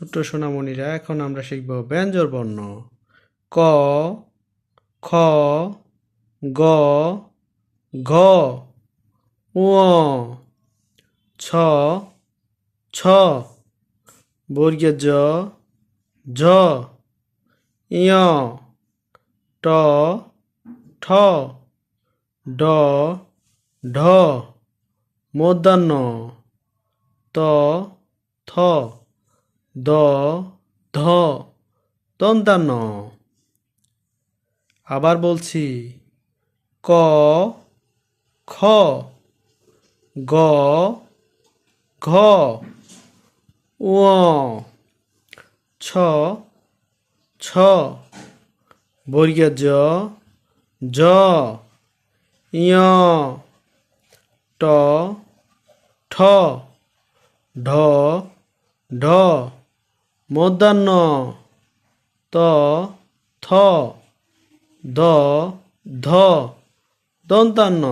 ছোট্ট সোনামণিরা, এখন আমরা শিখব ব্যঞ্জর বর্ণ। ক, খ, গ, ঘ, ঙ, ছ ছ, বর্গীয় জ, ঝ ইয় ট, ঠ, ড, ঢ, মধ্যাহ্ন, ত, থ। দ, ধ দন্তান্ন আবার বলছি, ক, খ, গ, ঘ ছ ছ, বর্গীয় জ ট, ঠ, ঢ ঢ। মধ্যাহ্ন ত থ দ ধ দন্তান্ন